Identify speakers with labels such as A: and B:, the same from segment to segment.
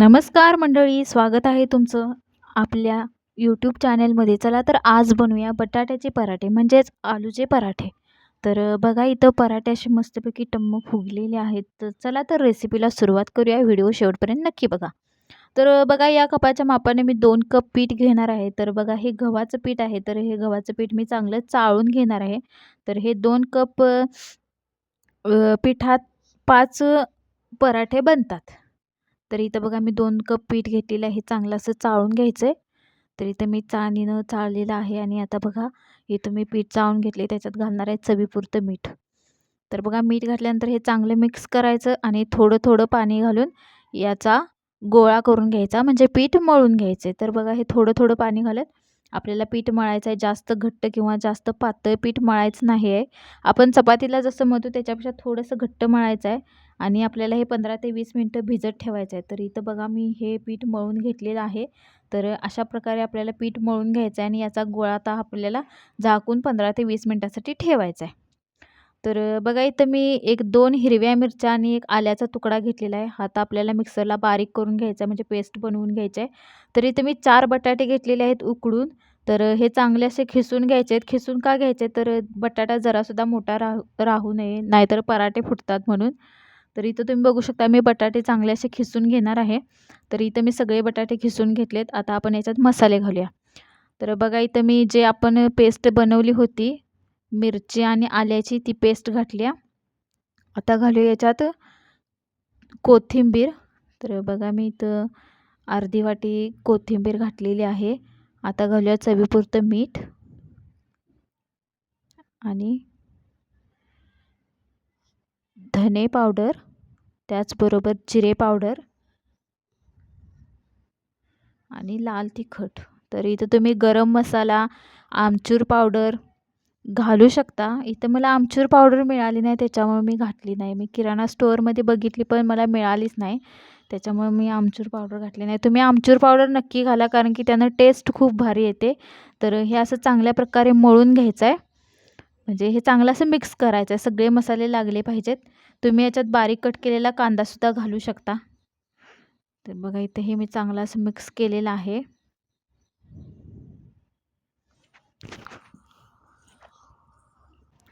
A: नमस्कार मंडळी स्वागत आहे तुमचं आपल्या यूट्यूब चॅनेलमध्ये चला तर आज बनवूया बटाट्याचे पराठे म्हणजेच आलूचे पराठे. तर बघा इथं पराठे असे मस्तपैकी टम्म फुगलेले आहेत. तर चला तर रेसिपीला सुरुवात करूया. व्हिडिओ शेवटपर्यंत नक्की बघा. तर बघा या कपाच्या मापाने मी दोन कप पीठ घेणार आहे. तर बघा हे गव्हाचं पीठ आहे. तर हे गव्हाचं पीठ मी चांगलं चाळून घेणार आहे. तर हे दोन कप पिठात पाच पराठे बनतात. तर इथं बघा मी दोन कप पीठ घेतलेलं आहे हे चांगलं असं चाळून घ्यायचं आहे तर इथं मी चाळणीनं चाळलेलं आहे आणि आता बघा इथं मी पीठ चाळून घेतले त्याच्यात घालणार आहे चवीपुरतं मीठ. तर बघा मीठ घातल्यानंतर हे चांगलं मिक्स करायचं आणि थोडं थोडं पाणी घालून याचा गोळा करून घ्यायचा म्हणजे पीठ मळून घ्यायचे. तर बघा हे थोडं थोडं पाणी घालत आपल्याला पीठ मळायचं आहे जास्त घट्ट किंवा जास्त पातळ पीठ मळायचं नाही आहे. आपण चपातीला जसं मळतो त्याच्यापेक्षा थोडंसं घट्ट मळायचं आहे. आणि आपल्याला हे पंधरा ते वीस मिनटं भिजत ठेवायचं आहे. तर इथं बघा मी हे पीठ मळून घेतलेलं आहे. तर अशा प्रकारे आपल्याला पीठ मळून घ्यायचं आहे आणि याचा गोळा आता आपल्याला झाकून पंधरा ते वीस मिनटासाठी ठेवायचा आहे. तर बघा इथं मी एक दोन हिरव्या मिरच्या आणि एक आल्याचा तुकडा घेतलेला आहे. हा आता आपल्याला मिक्सरला बारीक करून घ्यायचा आहे म्हणजे पेस्ट बनवून घ्यायचं आहे. तर इथं मी चार बटाटे घेतलेले आहेत उकडून. तर हे चांगले असे खिसून घ्यायचे आहेत. खिसून का घ्यायचे तर बटाटा जरासुद्धा मोठा राहू राहू नये नाहीतर पराठे फुटतात म्हणून. तर इथं तुम्ही बघू शकता मी बटाटे चांगले असे खिसून घेणार आहे. तर इथं मी सगळे बटाटे खिसून घेतलेत. आता आपण याच्यात मसाले घालूया. तर बघा इथं मी जे आपण पेस्ट बनवली होती मिरची आणि आल्याची ती पेस्ट घातली आता घालूया याच्यात कोथिंबीर. तर बघा मी इथं अर्धी वाटी कोथिंबीर घातलेली आहे. आता घालूया चवीपुरतं मीठ. आणि धने पावडर त्याचबरोबर जिरे पावडर आणि लाल तिखट. तर इथं तुम्ही गरम मसाला आमचूर पावडर घालू शकता. इथं मला आमचूर पावडर मिळाली नाही त्याच्यामुळे मी घातली नाही. मी किराणा स्टोअरमध्ये बघितली पण मला मिळालीच नाही. त्याच्यामुळे मी आमचूर पावडर घातली नाही. तुम्ही आमचूर पावडर नक्की घाला कारण की त्यानं टेस्ट खूप भारी येते. तर हे असं चांगल्या प्रकारे मळून घ्यायचं आहे म्हणजे हे चांगलं असं मिक्स करायचं आहे सगळे मसाले लागले पाहिजेत. तुम्ही याच्यात बारीक कट केलेला कांदासुद्धा घालू शकता. तर बघा इथं हे मी चांगलं असं मिक्स केलेलं आहे.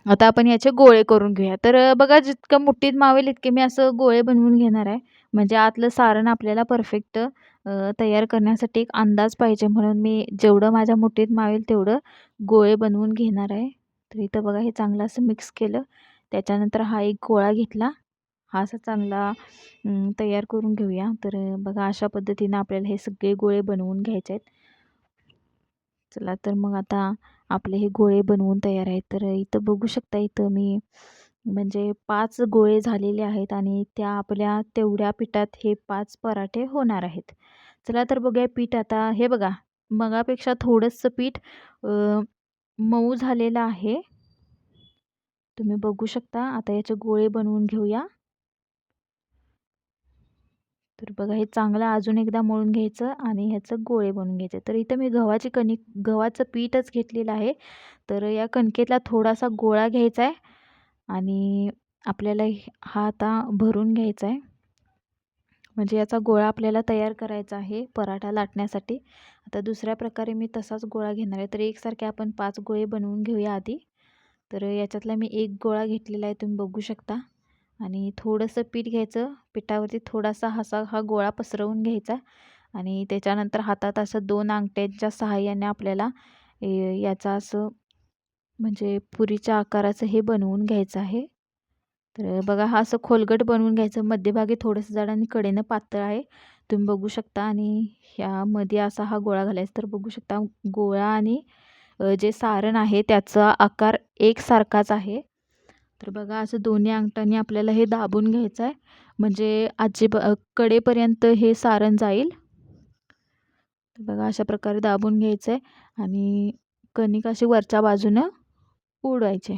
A: आता आपण याचे गोळे करून घेऊया. तर बघा जितकं मुठीत मावेल इतके मी असं गोळे बनवून घेणार आहे. म्हणजे आतलं सारण आपल्याला परफेक्ट तयार करण्यासाठी एक अंदाज पाहिजे. म्हणून मी जेवढं माझ्या मुठीत मावेल तेवढं गोळे बनवून घेणार आहे. तर इथं बघा हे चांगलं असं मिक्स केलं. त्याच्यानंतर हा एक गोळा घेतला. हा असा चांगला तयार करून घेऊया. तर बघा अशा पद्धतीनं आपल्याला हे सगळे गोळे बनवून घ्यायचे आहेत. चला तर मग आता आपले हे गोळे बनवून तयार आहेत. तर इथं बघू शकता इथं मी म्हणजे पाच गोळे झालेले आहेत आणि त्या आपल्या तेवढ्या पिठात हे पाच पराठे होणार आहेत. चला तर बघूया पीठ आता हे बघा मगापेक्षा थोडंसं पीठ मऊ झालेलं आहे. तुम्ही बघू शकता. आता याचे गोळे बनवून घेऊया. तर बघा हे चांगलं अजून एकदा मळून घ्यायचं आणि ह्याचं गोळे बनवून घ्यायचे. तर इथं मी गव्हाची कणिक गव्हाचं पीठच घेतलेलं आहे. तर या कणकेतला थोडासा गोळा घ्यायचा आहे आणि आपल्याला हा आता भरून घ्यायचा आहे. म्हणजे याचा गोळा आपल्याला तयार करायचा आहे पराठा लाटण्यासाठी. आता दुसऱ्या प्रकारे मी तसाच गोळा घेणार आहे. तर एकसारखे आपण पाच गोळे बनवून घेऊया आधी. तर याच्यातला मी एक गोळा घेतलेला आहे तुम्ही बघू शकता. आणि थोडंसं पीठ घ्यायचं. पिठावरती थोडासा हसा हा गोळा पसरवून घ्यायचा. आणि त्याच्यानंतर हातात असं दोन अंगठ्यांच्या सहाय्याने आपल्याला याचा असं म्हणजे पुरीच्या आकाराचं हे बनवून घ्यायचं आहे. तर बघा हा असं खोलगट बनवून घ्यायचं. मध्यभागी थोडंसं जाड आणि कडेनं पातळ आहे. तुम्ही बघू शकता. आणि ह्यामध्ये असा हा गोळा घालायचा. तर बघू शकता गोळा आणि जे सारण आहे त्याचा आकार एकसारखाच आहे. तर बघा असं दोन्ही अंगठांनी आपल्याला हे दाबून घ्यायचं आहे. म्हणजे अजिब कडेपर्यंत हे सारण जाईल. बघा अशा प्रकारे दाबून घ्यायचं आहे आणि कणिक अशी वरच्या बाजूनं उडवायचे.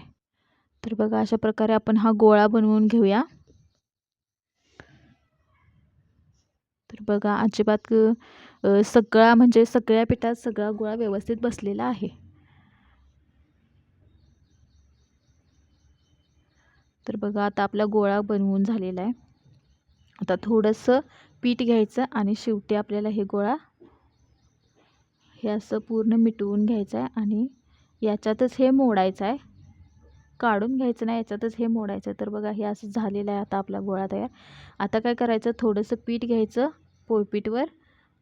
A: तर बघा अशा प्रकारे आपण हा गोळा बनवून घेऊया. तर बघा अजिबात सगळा म्हणजे सगळ्या पिठात सगळा गोळा व्यवस्थित बसलेला आहे. तर बघा आता आपला गोळा बनवून झालेला आहे. आता थोडंसं पीठ घ्यायचं आणि शेवटी आपल्याला हे गोळा हे असं पूर्ण मिटवून घ्यायचं आहे आणि याच्यातच हे मोडायचं आहे. काढून घ्यायचं नाही याच्यातच हे मोडायचं तर बघा हे असं झालेलं आहे आता आपला गोळा तयार. आता काय करायचं? थोडंसं पीठ घ्यायचं पोळपीठवर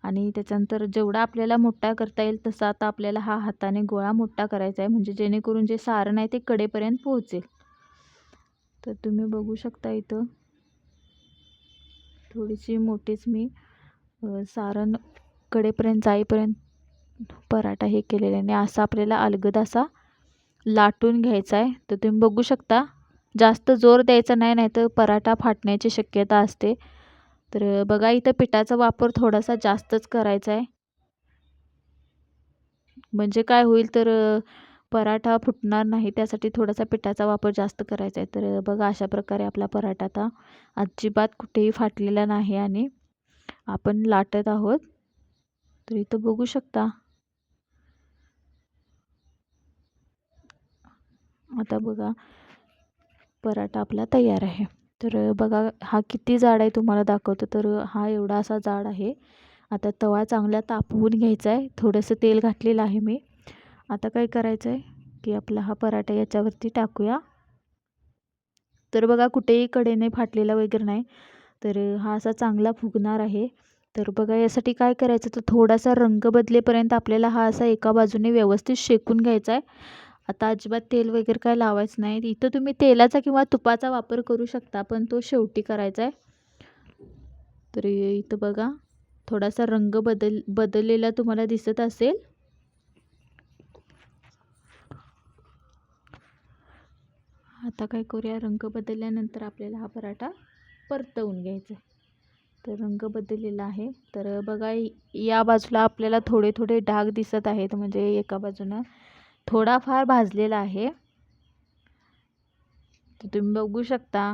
A: आणि त्याच्यानंतर जेवढा आपल्याला मोठा करता येईल तसा आता आपल्याला हा हाताने गोळा मोठा करायचा आहे. म्हणजे जेणेकरून जे सारण आहे ते कडेपर्यंत पोहोचेल. तर तुम्ही बघू शकता इथं. थोडीशी मोठीच मी सारण कडेपर्यंत जाईपर्यंत पराठा हे केलेला आहे. आणि असा आपल्याला अलगद असा लाटून घ्यायचा आहे. तर तुम्ही बघू शकता जास्त जोर द्यायचा नाही नाही तर पराठा फाटण्याची शक्यता असते. तर बघा इथं पिठाचा वापर थोडासा जास्तच करायचा आहे. म्हणजे काय होईल तर पराठा फुटणार नाही त्यासाठी थोडासा पिठाचा वापर जास्त करायचा आहे. तर बघा अशा प्रकारे आपला पराठा आता अजिबात कुठेही फाटलेला नाही आणि आपण लाटत आहोत. तर इथं बघू शकता. आता बघा पराठा आपला तयार आहे. तर बघा हा किती जाड आहे तुम्हाला दाखवतो. तर हा एवढा असा जाड आहे. आता तवा चांगला तापवून घ्यायचा आहे. थोडंसं तेल घातलेलं आहे मी. आता काय करायचं आहे की आपला हा पराठा याच्यावरती टाकूया. तर बघा कुठेही कडेने फाटलेला वगैरे नाही तर हा असा चांगला फुगणार आहे. तर बघा यासाठी काय करायचं? तर थोडासा रंग बदलेपर्यंत आपल्याला हा असा एका बाजूने व्यवस्थित शेकून घ्यायचा आहे. आता अजिबात तेल वगैरे काय लावायचं नाही. इथं तुम्ही तेलाचा किंवा तुपाचा वापर करू शकता पण तो शेवटी करायचा आहे. तर इथं बघा थोडासा रंग बदल बदललेला तुम्हाला दिसत असेल. आता काय करूया? रंग बदलल्यानंतर आपल्याला हा पराठा परतवून घ्यायचा आहे. तर रंग बदललेला आहे. तर बघा या बाजूला आपल्याला थोडे थोडे डाग दिसत आहेत. म्हणजे एका बाजूनं थोडाफार भाजलेला आहे. तर तुम्ही बघू शकता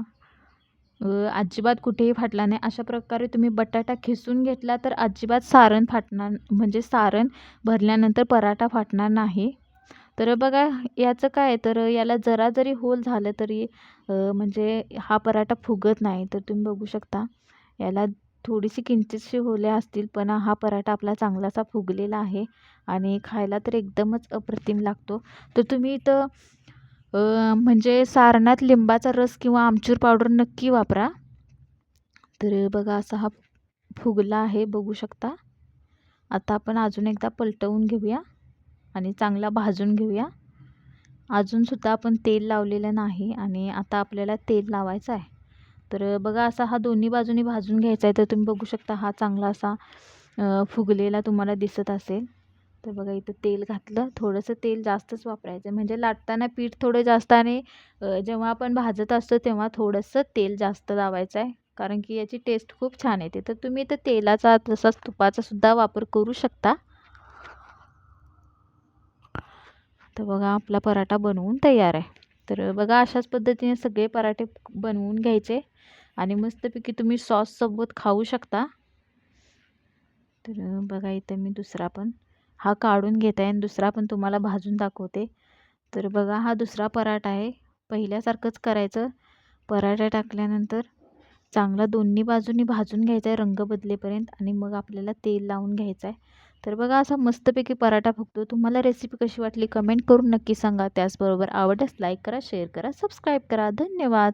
A: अजिबात कुठेही फाटला नाही. अशा प्रकारे तुम्ही बटाटा खिसून घेतला तर अजिबात सारण फाटणार म्हणजे सारण भरल्यानंतर पराठा फाटणार नाही. तर बघा याचं काय तर याला जरा जरी होल झालं तरी म्हणजे हा पराठा फुगत नाही. तर तुम्ही बघू शकता याला थोडीशी किंचितशी होले असतील पण हा पराठा आपला चांगलासा फुगलेला आहे आणि खायला तर एकदमच अप्रतिम लागतो. तर तुम्ही इथं म्हणजे सारणात लिंबाचा रस किंवा आमचूर पावडर नक्की वापरा. तर बघा असा हा फुगला आहे बघू शकता. आता आपण अजून एकदा पलटवून घेऊया. आणि चांगला भाजून घेऊया. अजूनसुद्धा आपण तेल लावलेलं नाही आणि आता आपल्याला तेल लावायचं आहे. तर बघा असा हा दोन्ही बाजूनी भाजून घ्यायचा आहे तर तुम्ही बघू शकता हा चांगला असा फुगलेला तुम्हाला दिसत असेल. तर बघा इथं तेल घातलं. थोडंसं तेल जास्तच वापरायचं म्हणजे लाटताना पीठ थोडं जास्त आणि जेव्हा आपण भाजत असतो तेव्हा थोडंसं तेल जास्त लावायचं आहे. कारण की याची टेस्ट खूप छान येते. तर तुम्ही इथं तेलाचा तसाच तुपाचासुद्धा वापर करू शकता. तर बघा आपला पराठा बनवून तयार आहे. तर बघा अशाच पद्धतीने सगळे पराठे बनवून घ्यायचे आणि मस्तपैकी तुम्ही सॉससोबत खाऊ शकता. तर बघा इथं मी दुसरा पण हा काढून घेत आहे आणि दुसरा पण तुम्हाला भाजून दाखवते. तर बघा हा दुसरा पराठा आहे. पहिल्यासारखंच करायचं. पराठा टाकल्यानंतर चांगला दोन्ही बाजूनी भाजून घ्यायचा आहे रंग बदलेपर्यंत आणि मग आपल्याला तेल लावून घ्यायचं आहे. तर बघा असा मस्तपैकी पराठा फुगतो. तुम्हाला रेसिपी कशी वाटली कमेंट करून नक्की सांगा. त्याचबरोबर आवडल्यास लाईक करा शेअर करा सबस्क्राईब करा. धन्यवाद!